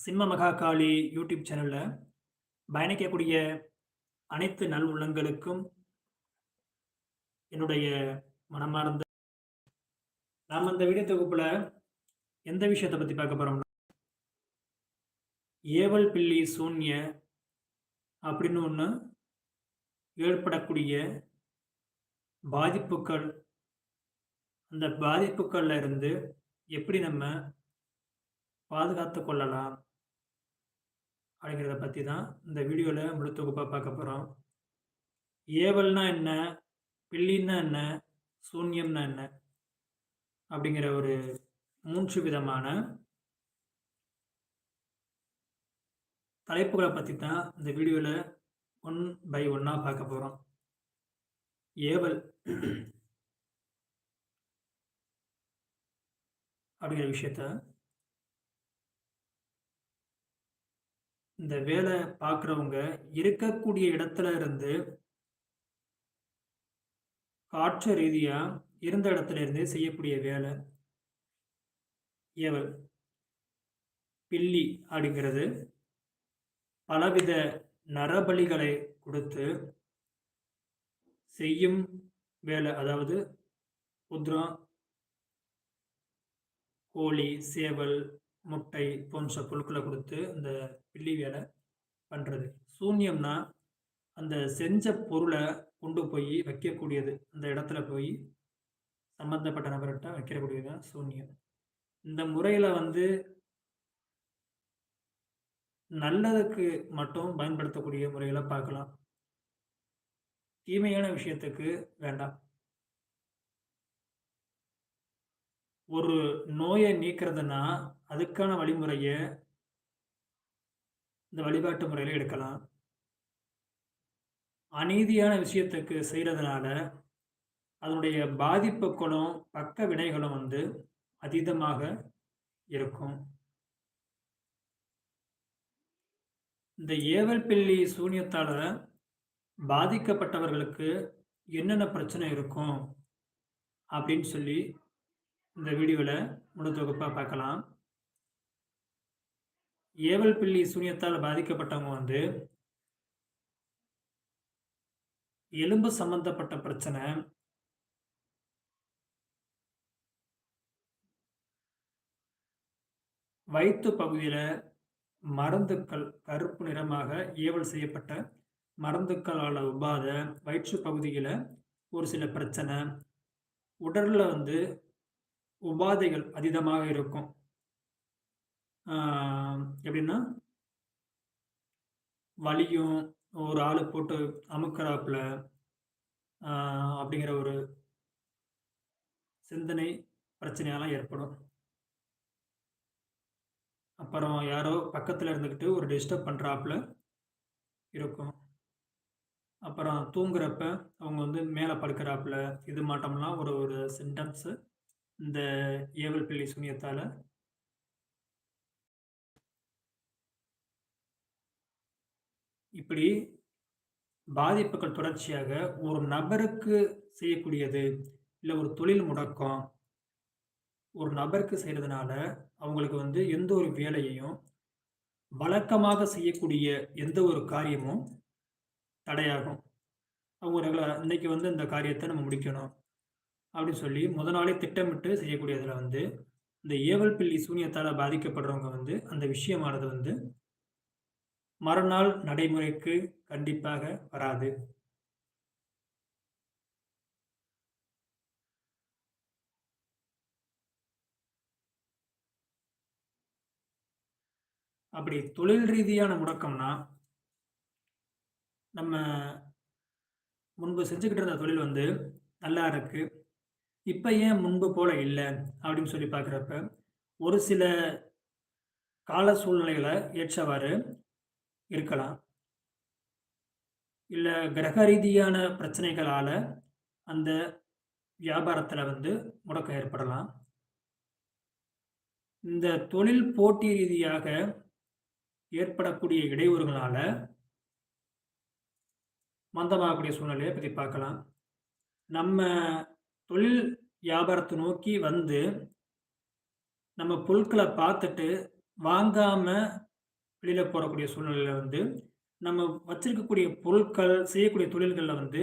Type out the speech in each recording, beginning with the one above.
சிம்ம மகாகாளி யூடியூப் சேனலில் பயணிக்கக்கூடிய அனைத்து நல் உள்ளங்களுக்கும் என்னுடைய மனமார்ந்த நாம் இந்த வீடியோ தொகுப்பில் எந்த விஷயத்தை பற்றி பார்க்க போகிறோம்னா ஏவல் பில்லி சூன்ய அப்படின்னு ஒன்று ஏற்படக்கூடிய பாதிப்புகள் அந்த பாதிப்புகளில் இருந்து எப்படி நம்ம பாதுகாத்து கொள்ளலாம்? அப்படிங்கிறத பற்றி தான் இந்த வீடியோவில் முழு தொகுப்பாக பார்க்க போகிறோம் ஏவல்னா என்ன? பில்லின்னா என்ன? சூன்யம்னா என்ன? அப்படிங்கிற ஒரு மூன்று விதமான தலைப்புகளை பற்றி தான் இந்த வீடியோவில் ஒன் பை ஒன்னாக பார்க்க போகிறோம் ஏவல் அப்படிங்கிற விஷயத்த இந்த வேலை பார்க்குறவங்க இருக்கக்கூடிய இடத்துல இருந்து காற்று ரீதியாக இருந்த இடத்துல இருந்தே செய்யக்கூடிய வேலை. ஏவல் பில்லி அப்படிங்கிறது பலவித நரபலிகளை கொடுத்து செய்யும் வேலை. அதாவது உத்ரா கோழி சேவல் முட்டை போன்ற பொருட்களை கொடுத்து இந்த பில்லி வேலை பண்ணுறது சூன்யம்னா அந்த செஞ்ச பொருளை கொண்டு போய் வைக்கக்கூடியது. அந்த இடத்துல போய் சம்மந்தப்பட்ட நபர்கிட்ட வைக்கக்கூடியது தான் சூன்யம். இந்த முறையில் வந்து நல்லதுக்கு மட்டும் பயன்படுத்தக்கூடிய முறைகளை பார்க்கலாம். தீமையான விஷயத்துக்கு வேண்டாம். ஒரு நோயை நீக்கிறதுனா அதுக்கான வழிமுறையை இந்த வழிபாட்டு முறையில் எடுக்கலாம். அநீதியான விஷயத்துக்கு செய்கிறதுனால அதனுடைய பாதிப்புகளும் பக்க வினைகளும் வந்து அதீதமாக இருக்கும். இந்த ஏவல் பில்லி சூன்யத்தால் பாதிக்கப்பட்டவர்களுக்கு என்னென்ன பிரச்சனை இருக்கும்? அப்படின்னு சொல்லி இந்த வீடியோவில் முழு தொகுப்பாக பார்க்கலாம். ஏவல் பிள்ளி சூனியத்தால் பாதிக்கப்பட்டவங்க வந்து எலும்பு சம்பந்தப்பட்ட பிரச்சனை வயிற்று பகுதியில் மருந்துக்கள் கருப்பு நிறமாக ஏவல் செய்யப்பட்ட மருந்துக்களால் உபாத வயிற்று பகுதியில் ஒரு சில பிரச்சனை. உடலில் வந்து உபாதைகள் அதீதமாக இருக்கும். எப்படின்னா வலியும் ஒரு ஆள் போட்டு அமுக்கிறாப்புல அப்படிங்கிற ஒரு சிந்தனை பிரச்சனையெல்லாம் ஏற்படும். அப்புறம் யாரோ பக்கத்தில் இருந்துக்கிட்டு ஒரு டிஸ்டர்ப் பண்ணுறாப்புல இருக்கும். அப்புறம் தூங்குறப்ப அவங்க வந்து மேலே படுக்கிறாப்புல இது மாட்டோம்லாம் ஒரு ஒரு சிம்டம்ஸு இந்த ஏவல் பிள்ளை சுனியத்தால் இப்படி பாதிப்புகள் தொடர்ச்சியாக ஒரு நபருக்கு செய்யக்கூடியது இல்லை ஒரு தொழில் முடக்கம் ஒரு நபருக்கு செய்கிறதுனால அவங்களுக்கு வந்து எந்த ஒரு வேலையையும் வழக்கமாக செய்யக்கூடிய எந்த ஒரு காரியமும் தடையாகும். அவங்க இன்னைக்கு வந்து இந்த காரியத்தை நம்ம முடிக்கணும் அப்படின்னு சொல்லி முத நாளே திட்டமிட்டு செய்யக்கூடியதில் வந்து இந்த ஏவல் பில்லி சூனியத்தால் பாதிக்கப்படுறவங்க வந்து அந்த விஷயமானது வந்து மறுநாள் நடைமுறைக்கு கண்டிப்பாக வராது. அப்படி தொழில் ரீதியான முடக்கம்னா நம்ம முன்பு செஞ்சுக்கிட்டு இருந்த தொழில் வந்து நல்லா இருக்குது இப்போ ஏன் முன்பு போல இல்லை? அப்படின்னு சொல்லி பார்க்குறப்ப ஒரு சில கால சூழ்நிலைகளை ஏற்றவாறு இருக்கலாம். இல்லை கிரக ரீதியான பிரச்சனைகளால் அந்த வியாபாரத்தில் வந்து முடக்கம் ஏற்படலாம். இந்த தொழில் போட்டி ரீதியாக ஏற்படக்கூடிய இடையூறுகளால் மந்தமாகக்கூடிய சூழ்நிலையை பற்றி பார்க்கலாம். நம்ம தொழில் வியாபாரத்தை நோக்கி வந்து நம்ம பொருட்களை பார்த்துட்டு வாங்காமல் வெளியில் போகக்கூடிய சூழ்நிலையில் வந்து, நம்ம வச்சிருக்கக்கூடிய பொருட்கள், செய்யக்கூடிய தொழில்களில் வந்து,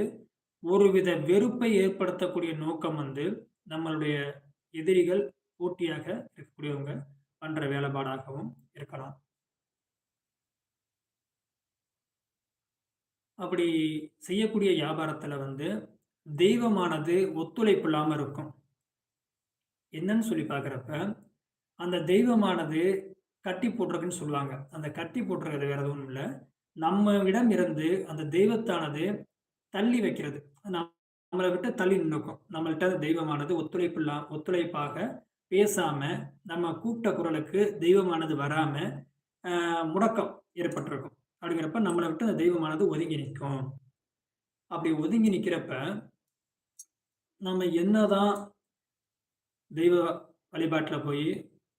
ஒருவித வெறுப்பை ஏற்படுத்தக்கூடிய நோக்கம் வந்து, நம்மளுடைய எதிரிகள், போட்டியாக இருக்கக்கூடியவங்க பண்ற வேலைப்பாடாகவும் இருக்கலாம். அப்படி செய்யக்கூடிய வியாபாரத்துல வந்து, தெய்வமானது ஒத்துழைப்பு இல்லாமல் இருக்கும். என்னன்னு சொல்லி பார்க்குறப்ப அந்த தெய்வமானது கட்டி போட்டுருக்குன்னு சொல்லுவாங்க. அந்த கட்டி போட்டுருக்கிறது வேற எதுவும் இல்லை நம்ம இடம் இருந்து அந்த தெய்வத்தானது தள்ளி வைக்கிறது. நம்மளை விட்டு தள்ளி நின்னுக்கும். நம்மள்கிட்ட அந்த தெய்வமானது ஒத்துழைப்பு ஒத்துழைப்பாக பேசாம, நம்ம கூப்பிட்ட குரலுக்கு தெய்வமானது வராம, முடக்கம் ஏற்பட்டிருக்கும். அப்படிங்கிறப்ப நம்மளை விட்டு அந்த தெய்வமானது ஒதுங்கி நிற்கும் அப்படி ஒதுங்கி நிற்கிறப்ப நம்ம என்னதான் தெய்வ வழிபாட்டில் போய்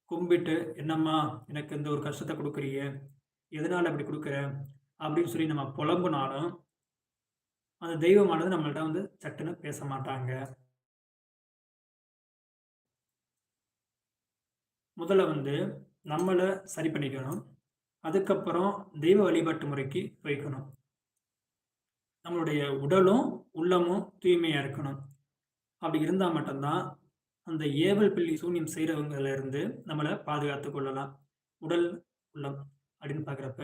கும்பிட்டு, "என்னம்மா எனக்கு இந்த ஒரு கஷ்டத்தை கொடுக்குறிய எதனால் அப்படி கொடுக்குற அப்படின்னு சொல்லி நம்ம புலம்புனாலும், அந்த தெய்வமானது நம்மள்ட்ட வந்து சட்டுன்னு பேச மாட்டாங்க. முதல்ல வந்து நம்மளை சரி பண்ணிக்கணும். அதுக்கப்புறம் தெய்வ வழிபாட்டு முறைக்கு வைக்கணும் நம்மளுடைய உடலும், உள்ளமும் தூய்மையாக இருக்கணும். அப்படி இருந்தால் மட்டும்தான் அந்த ஏவல், பிள்ளி சூனியம் செய்கிறவங்களிருந்து இருந்து நம்மள கொள்ளலாம். உடல், உள்ளம் அப்படின்னு பார்க்குறப்ப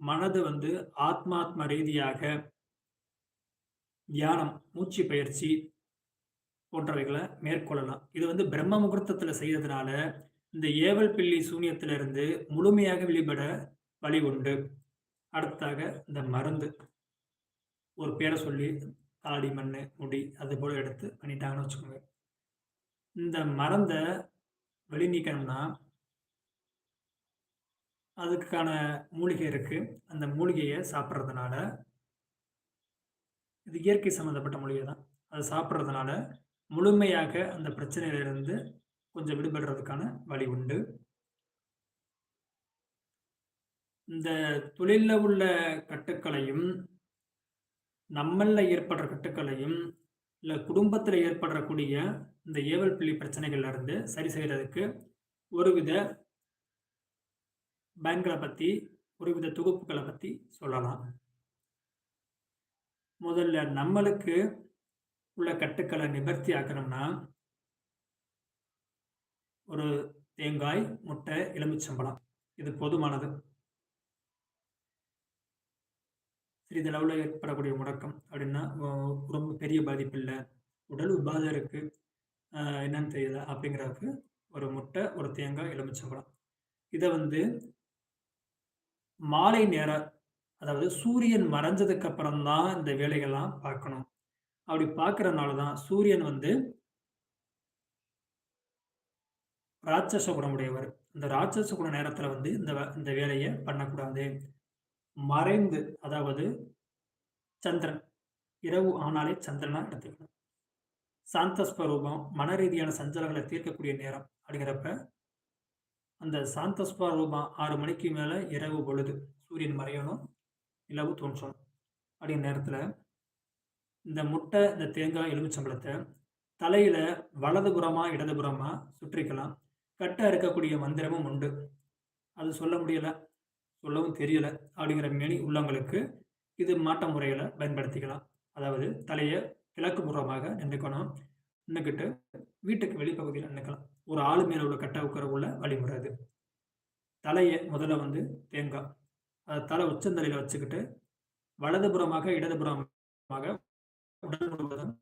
மனது வந்து ஆத்மாத்ம ரீதியாக தியானம், மூச்சு பயிற்சி போன்றவைகளை மேற்கொள்ளலாம். இது வந்து பிரம்ம முகூர்த்தத்தில் செய்றதுனால, இந்த ஏவல், பில்லி, சூன்யத்திலிருந்து முழுமையாக வெளிப்பட வழி உண்டு. அடுத்ததாக இந்த மருந்து. ஒரு பேரை சொல்லி தாடி, மண் முடி அது போல் எடுத்து பண்ணிட்டாங்கன்னு வச்சுக்கோங்க. இந்த மருந்த வெளி நீக்கணும்னா அதுக்கான மூலிகை இருக்கு. அந்த மூலிகையை சாப்பிட்றதுனால இது இயற்கை சம்மந்தப்பட்ட மூலிகை தான். அதை சாப்பிட்றதுனால முழுமையாக அந்த பிரச்சனையிலிருந்து கொஞ்சம் விடுபடுறதுக்கான வழி உண்டு. இந்த தொழிலில் உள்ள கட்டுக்களையும், நம்மளில் ஏற்படுற கட்டுக்களையும், இல்லை குடும்பத்தில் ஏற்படக்கூடிய இந்த ஏவல், பில்லி பிரச்சனைகள்ல இருந்து சரி செய்கிறதுக்கு ஒருவித பயன்கள பற்றி ஒருவித தொகுப்புகளை பற்றி சொல்லலாம். முதல்ல நம்மளுக்கு உள்ள கட்டுக்களை நிவர்த்தி ஆக்கணும்னா ஒரு தேங்காய், முட்டை, எலுமிச்சம்பழம். இது போதுமானது. சிறிதளவுல ஏற்படக்கூடிய முடக்கம் அப்படின்னா, ரொம்ப பெரிய பாதிப்பு இல்லை உடல் உபாதை இருக்கு. என்னன்னு தெரியல அப்படிங்கிறதுக்கு ஒரு முட்டை, ஒரு தேங்காய், எலுமிச்சம்பழம். இதை வந்து மாலை நேர அதாவது சூரியன் மறைஞ்சதுக்கு அப்புறம் தான் இந்த வேலைகள்லாம் பார்க்கணும். அப்படி பார்க்கறதுனால தான் சூரியன் வந்து ராட்சச குணமுடையவர். இந்த ராட்சச குண நேரத்தில் வந்து இந்த இந்த வேலையை பண்ணக்கூடாது. மறைந்து அதாவது சந்திரன். இரவு ஆனாலே சந்திரனா எடுத்துக்கணும். சாந்த ஸ்வரூபம், மன ரீதியான சஞ்சலங்களை தீர்க்கக்கூடிய நேரம் அப்படிங்கிறப்ப, அந்த சாந்த ஸ்வரூபம் ஆறு மணிக்கு மேல இரவு பொழுது. சூரியன் மறையணும், நிலவு தோன்றணும். அப்படிங்கிற நேரத்துல இந்த முட்டை, இந்த தேங்காய், எலுமிச்சம்பழத்த தலையில வலதுபுறமா, இடதுபுறமா சுற்றிக்கலாம். கட்ட இருக்கக்கூடிய மந்திரமும் உண்டு. அது சொல்ல முடியல, சொல்லவும் தெரியலை அப்படிங்கிற மேனி உள்ளவங்களுக்கு, இது மாற்ற முறையில் பயன்படுத்திக்கலாம். அதாவது தலையை கிழக்கு புறமாக நின்றுக்கணும் நின்னுக்கிட்டு வீட்டுக்கு வெளிப்பகுதியில் நின்றுக்கலாம் ஒரு ஆளு மேல உள்ள கட்ட உள்ள வழிமுறை அது. தலையை முதல்ல வந்து தேங்காய் அதை தலை உச்சந்தலையில் வச்சுக்கிட்டு, வலதுபுறமாக, இடதுபுறமாக உடல் முழுவதும்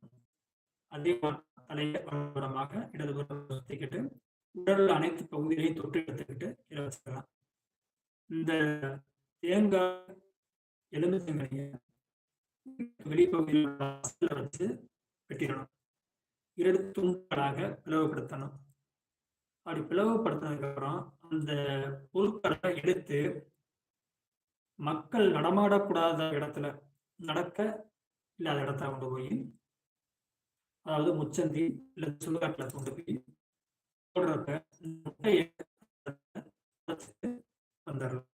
அதே தலையை வலதுபுறமாக, இடதுபுறம் சுத்திக்கிட்டு, உடல் அனைத்து பகுதிகளையும் தொட்டு எடுத்துக்கிட்டு கீழ வச்சுக்கலாம். இந்த தேங்காய், எலுமிச்சங்கனிய வெளிப்பகுதியில வாசல்ல வச்சு வெட்டிடணும் இரண்டு துண்டுகளாக பிளவுபடுத்தணும். அப்படி பிளவுபடுத்தினதுக்கு அப்புறம், அந்த பொருட்களை எடுத்து மக்கள் நடமாடக்கூடாத இடத்துல, நடக்க இல்லாத இடத்துல கொண்டு போய் அதாவது முச்சந்தி இல்லை சுடுகாட்டுல கொண்டு போய் போடுறப்ப, முட்டையை வச்சுட்டு வந்துரலாம்.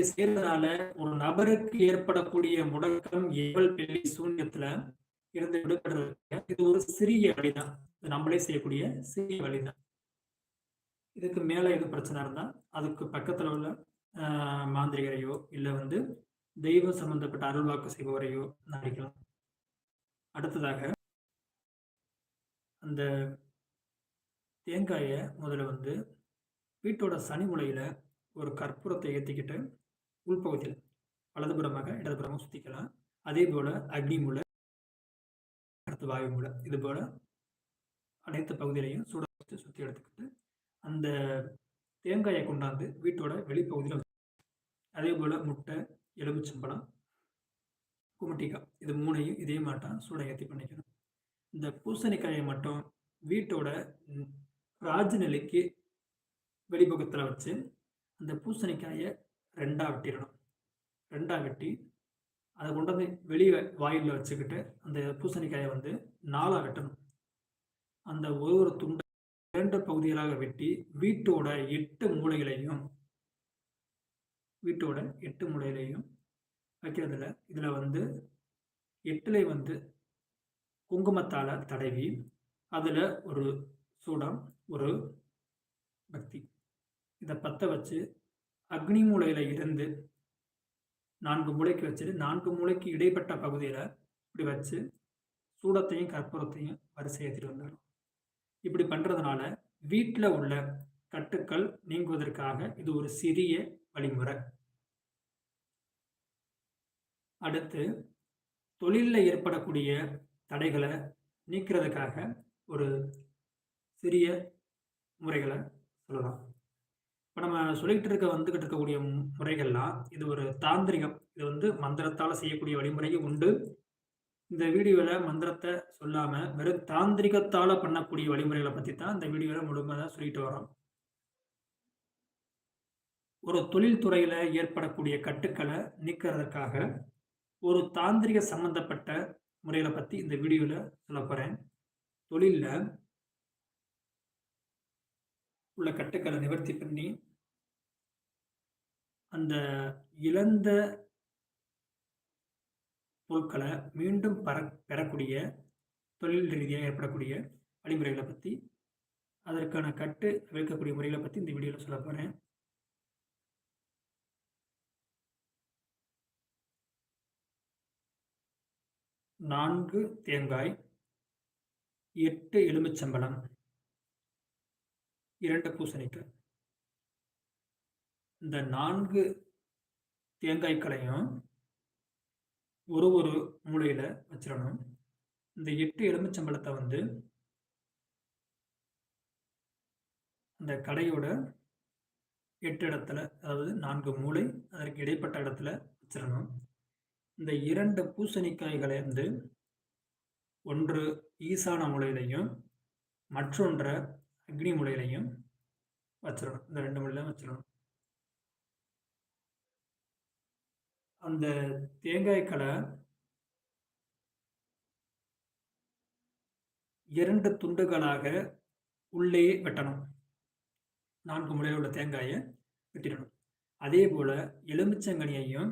இப்படி செய்யறதுனால ஒரு நபருக்கு ஏற்படக்கூடிய முடக்கம், ஏவல், பெரிய சூன்யத்துல இருந்து விடுபடுறதுக்கு இது ஒரு சிறிய வழிதான். நம்மளே செய்யக்கூடிய சிறிய வழிதான். இதுக்கு மேல எதுவும் பிரச்சனை இருந்தா, அதுக்கு பக்கத்தில் உள்ள மாந்திரிகரையோ இல்லை வந்து தெய்வம் சம்பந்தப்பட்ட அருள்வாக்கு செய்பவரையோ நினைக்கலாம் அடுத்ததாக அந்த தேங்காயை முதல்ல வந்து வீட்டோட சனி முலையில் ஒரு கற்பூரத்தை ஏற்றிக்கிட்டு உள்பகுதியில் வலதுபுறமாக இடதுபுறமாக சுற்றிக்கலாம் அதே போல் அக்னி மூலை அடுத்து வாயு மூலை இது போல் அனைத்து பகுதியிலையும் சுட சுற்றி எடுத்துக்கிட்டு அந்த தேங்காயை கொண்டாந்து வீட்டோட வெளிப்பகுதியில் அதே போல் முட்டை எலுமிச்சம்பழம் குமட்டிக்காய் இது மூணையும் இதே மாட்டம் சூட ஏற்றி பண்ணிக்கணும். இந்த பூசணிக்காயை மட்டும் வீட்டோட ராஜநிலைக்கு வெளிப்பக்கத்தில் வச்சு அந்த பூசணிக்காயை ரெண்டாக வெட்டிடணும். ரெண்டாக வெட்டி அதை கொண்டு வந்து வெளியே வாயிலில் வச்சுக்கிட்டு அந்த பூசணிக்காயை வந்து நாலாக வெட்டணும். அந்த ஒரு ஒரு துண்டை இரண்டு பகுதிகளாக வெட்டி வீட்டோட எட்டு மூளைகளையும் வீட்டோட எட்டு மூலையிலையும் வைக்கிறதுல இதில் வந்து எட்டுலை வந்து குங்குமத்தால் தடவி அதில் ஒரு சூடம் ஒரு பக்தி. இதை பற்ற வச்சு அக்னி மூலையில் இருந்து நான்கு மூளைக்கு வச்சுட்டு நான்கு மூளைக்கு இடைப்பட்ட பகுதியில் இப்படி வச்சு சூடத்தையும் கற்பூரத்தையும் வரிசை ஏற்றிட்டு வந்துடும் இப்படி பண்ணுறதுனால வீட்டில் உள்ள கட்டுக்கள் நீங்குவதற்காக இது ஒரு சிறிய வழிமுறை. அடுத்து தொழிலில் ஏற்படக்கூடிய தடைகளை நீக்கிறதுக்காக ஒரு சிறிய முறைகளை சொல்லலாம். இப்போ நம்ம சொல்லிக்கிட்டு இருக்க வந்துக்கிட்டு இருக்கக்கூடிய முறைகள்லாம் இது ஒரு தாந்திரிகம். இது வந்து மந்திரத்தால் செய்யக்கூடிய வழிமுறையும் உண்டு. இந்த வீடியோவில் மந்திரத்தை சொல்லாமல் வெறும் தாந்திரிகத்தால் பண்ணக்கூடிய வழிமுறைகளை பற்றி தான் இந்த வீடியோவில் முழுமையாக சொல்லிட்டு வரோம் ஒரு தொழில்துறையில் ஏற்படக்கூடிய கட்டுக்களை நீக்கிறதுக்காக ஒரு தாந்திரிக சம்பந்தப்பட்ட முறைகளை பற்றி இந்த வீடியோவில் சொல்ல போகிறேன் தொழிலில் உள்ள கட்டுக்களை நிவர்த்தி பண்ணி அந்த இழந்த பொருட்களை மீண்டும் பர பெறக்கூடிய தொழில் ரீதியாக ஏற்படக்கூடிய வழிமுறைகளை பற்றி அதற்கான கட்டு வைக்கக்கூடிய முறைகளை பற்றி இந்த வீடியோவில் சொல்ல போகிறேன் நான்கு தேங்காய் எட்டு எலுமிச்சம்பழம் இரண்டு பூசணிக்காய். இந்த நான்கு தேங்காய்களையும் ஒரு ஒரு மூலையில் வச்சிடணும். இந்த எட்டு எலுமிச்சம்பழத்தை வந்து அந்த கடையோட எட்டு இடத்துல அதாவது நான்கு மூளை அதற்கு இடைப்பட்ட இடத்துல வச்சிடணும். இந்த இரண்டு பூசணிக்காய்களை வந்து ஒன்று ஈசான மூலையிலையும் மற்றொன்றை அக்னி மூலையிலையும் வச்சிடணும். இந்த ரெண்டு மூலையிலும் வச்சிடணும். அந்த தேங்காய் கலை இரண்டு துண்டுகளாக உள்ளே வெட்டணும். நான்கு முறையில் உள்ள தேங்காயை வெட்டிடணும். அதே போல் எலுமிச்சங்கனியையும்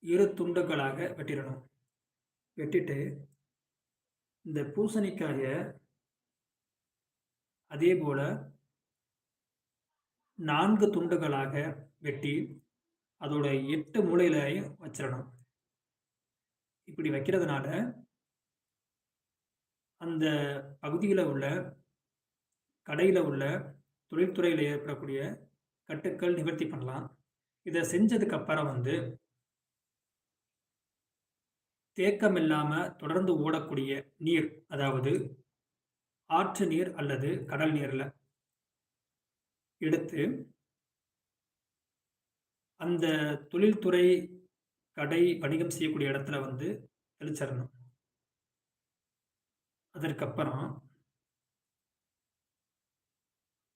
இரு துண்டுகளாக வெட்டிடணும். வெட்டிட்டு இந்த பூசணிக்காயை அதே போல் நான்கு துண்டுகளாக வெட்டி அதோட எட்டு மூலையிலையும் வச்சிடணும் இப்படி வைக்கிறதுனால அந்த பகுதியில் உள்ள கடையில் உள்ள தொழில்துறையில் ஏற்படக்கூடிய கட்டுக்கள் நிவர்த்தி பண்ணலாம். இதை செஞ்சதுக்கு அப்புறம் வந்து தேக்கம் இல்லாமல் தொடர்ந்து ஓடக்கூடிய நீர் அதாவது ஆற்று நீர் அல்லது கடல் நீரில் எடுத்து அந்த தொழில்துறை கடை வணிகம் செய்யக்கூடிய இடத்துல வந்து தெளிச்சிடணும் அதற்கப்புறம்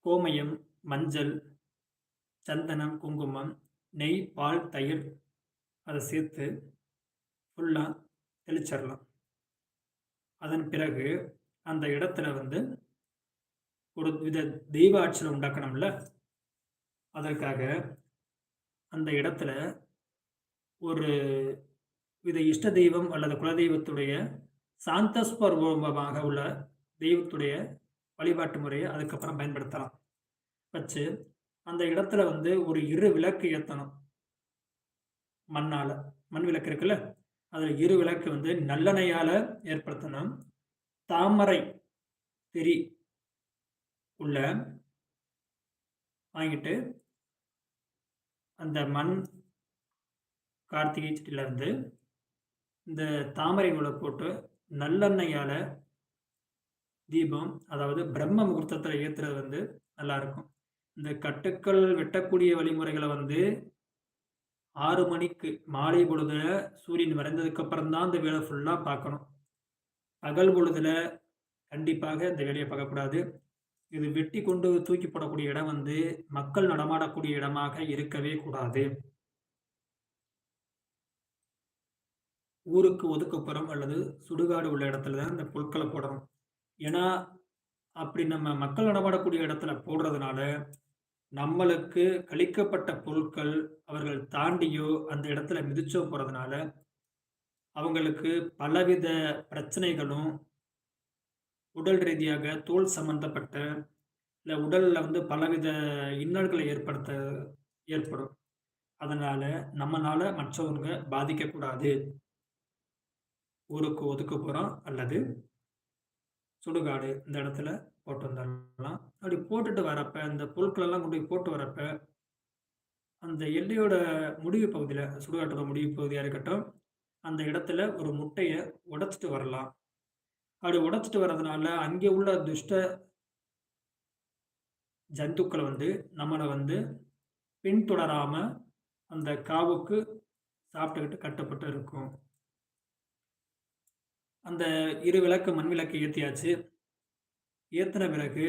கோமயம் மஞ்சள் சந்தனம் குங்குமம் நெய் பால் தயிர் அதை சேர்த்து ஃபுல்லாக தெளிச்சிடலாம் அதன் பிறகு அந்த இடத்துல வந்து ஒரு வித தெய்வ ஆட்சியில் உண்டாக்கணும்ல? அதற்காக அந்த இடத்துல ஒரு வித இஷ்ட தெய்வம் அல்லது குலதெய்வத்துடைய சாந்தஸ்வரூபமாக உள்ள தெய்வத்துடைய வழிபாட்டு முறையை அதுக்கப்புறம் பயன்படுத்தலாம் வச்சு அந்த இடத்துல வந்து ஒரு இரு விளக்கு ஏத்தணும். மண்ணால் மண் விளக்கு இருக்குல்ல, அதில் இரு விளக்கு வந்து நல்லெண்ணையால் ஏற்படுத்தணும். தாமரை திரி உள்ள வாங்கிட்டு அந்த மண் கார்த்திகை செடியிலேருந்து இந்த தாமரை நூலை போட்டு நல்லெண்ணையால் தீபம் அதாவது பிரம்ம முகூர்த்தத்தில் ஏற்றுறது வந்து நல்லாயிருக்கும் இந்த கட்டுக்கள் வெட்டக்கூடிய வழிமுறைகளை வந்து ஆறு மணிக்கு மாலை பொழுதுல சூரியன் வரைந்ததுக்கு அப்புறம் தான் இந்த வேலை ஃபுல்லாக பார்க்கணும். பகல் பொழுதுல கண்டிப்பாக இந்த வேலையை பார்க்கக்கூடாது. இது வெட்டி கொண்டு தூக்கி போடக்கூடிய இடம் வந்து மக்கள் நடமாடக்கூடிய இடமாக இருக்கவே கூடாது. ஊருக்கு ஒதுக்கப்புறம் அல்லது சுடுகாடு உள்ள இடத்துல தான் இந்த பொருட்களை போடணும். ஏன்னா அப்படி நம்ம மக்கள் நடமாடக்கூடிய இடத்துல போடுறதுனால நம்மளுக்கு கழிக்கப்பட்ட பொருட்கள் அவர்கள் தாண்டியோ அந்த இடத்துல மிதிச்சோ போறதுனால அவங்களுக்கு பலவித பிரச்சனைகளும் உடல் ரீதியாக தோல் சம்பந்தப்பட்ட இல்லை உடலில் வந்து பலவித இன்னல்களை ஏற்படுத்த ஏற்படும். அதனால் நம்மளால் மற்றவங்க பாதிக்கக்கூடாது ஊருக்கு போகிறோம் அல்லது சுடுகாடு இந்த இடத்துல போட்டு வந்துடலாம். அப்படி போட்டுட்டு வரப்ப இந்த பொருட்களெல்லாம் கொண்டு போய் போட்டு வரப்ப அந்த எல்லையோட முடிவு பகுதியில் சுடுகாட்டோட முடிவு பகுதியாக இருக்கட்டும் அந்த இடத்துல ஒரு முட்டையை உடைச்சிட்டு வரலாம். அப்படி உடைச்சிட்டு வர்றதுனால அங்கே உள்ள துஷ்ட ஜந்துக்களை வந்து நம்மளை வந்து பின்தொடராமல் அந்த காவுக்கு சாப்பிட்டுக்கிட்டு கட்டப்பட்டு இருக்கும். அந்த இரு விளக்கு மண் விளக்கு ஏற்றியாச்சு ஏற்றின பிறகு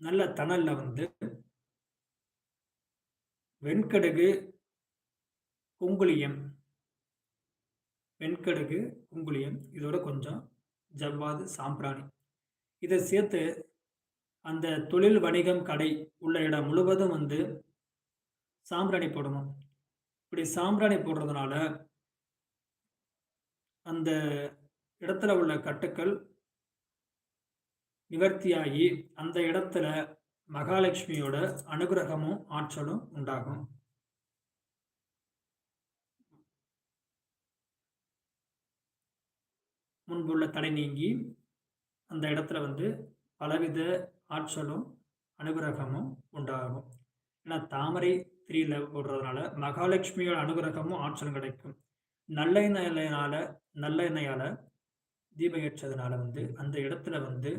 நல்ல தணலில் வந்து வெண்கடுகு குங்குளியம் வெண்கடுகு குங்குளியம் இதோட கொஞ்சம் ஜவ்வாது சாம்பிராணி. இதை சேர்த்து அந்த தொழில் வணிகம் கடை உள்ள இடம் முழுவதும் வந்து சாம்பிராணி போடணும். இப்படி சாம்பிராணி போடுறதுனால அந்த இடத்துல உள்ள கட்டுக்கள் நிவர்த்தியாகி அந்த இடத்துல மகாலட்சுமியோட அனுகிரகமும் ஆற்றலும் உண்டாகும். முன்புள்ள தடை நீங்கி அந்த இடத்துல வந்து பலவித ஆற்றலும் அனுகிரகமும் உண்டாகும். ஏன்னா தாமரை த்ரீல போடுறதுனால மகாலட்சுமியோட அனுகிரகமும் ஆற்றலும் கிடைக்கும். நல்ல எண்ணெயினால நல்ல எண்ணெயால தீபம் ஏற்றதுனால வந்து அந்த இடத்துல வந்து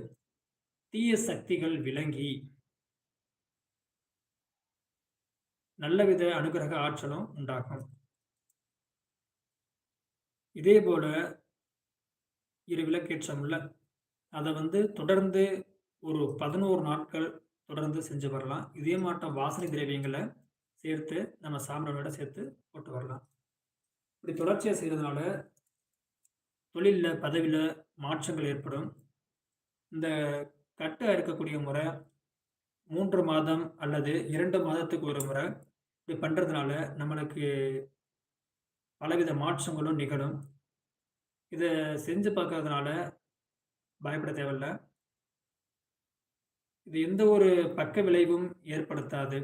தீய சக்திகள் விளங்கி நல்ல வித அனுகிரக ஆற்றலும் உண்டாகும். இதே போல இரு விளக்கேற்றமில்ல அதை வந்து தொடர்ந்து ஒரு பதினோரு நாட்கள் தொடர்ந்து செஞ்சு வரலாம். இதே மாட்டம் வாசனை திரவியங்களை சேர்த்து நம்ம சாம்பிராணியோட சேர்த்து போட்டு வரலாம். இப்படி தொடர்ச்சியாக செய்கிறதுனால தொழிலில் பதவியில் மாற்றங்கள் ஏற்படும். இந்த கட்டு அறுக்கக்கூடிய முறை மூன்று மாதம் அல்லது இரண்டு மாதத்துக்கு ஒரு முறை இப்படி பண்ணுறதுனால நம்மளுக்கு பலவித மாற்றங்களும் நிகழும். இதை செஞ்சு பார்க்கறதுனால பயப்பட தேவையில்ல. இது எந்த ஒரு பக்க விளைவும் ஏற்படுத்தாது.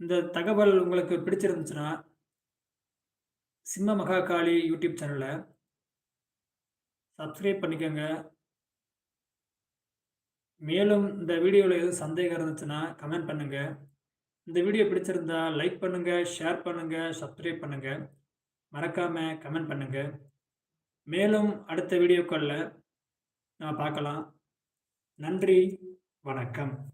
இந்த தகவல் உங்களுக்கு பிடிச்சிருந்துச்சுன்னா சிம்ம மகாகாளி யூடியூப் சேனலை சப்ஸ்கிரைப் பண்ணிக்கோங்க. மேலும் இந்த வீடியோவில் எதுவும் சந்தேகம் இருந்துச்சுன்னா கமெண்ட் பண்ணுங்கள் இந்த வீடியோ பிடிச்சிருந்தா லைக் பண்ணுங்கள் ஷேர் பண்ணுங்கள் சப்ஸ்கிரைப் பண்ணுங்கள் மறக்காமல் கமெண்ட் பண்ணுங்கள் மேலும் அடுத்த வீடியோக்களில் நான் பார்க்கலாம். நன்றி வணக்கம்.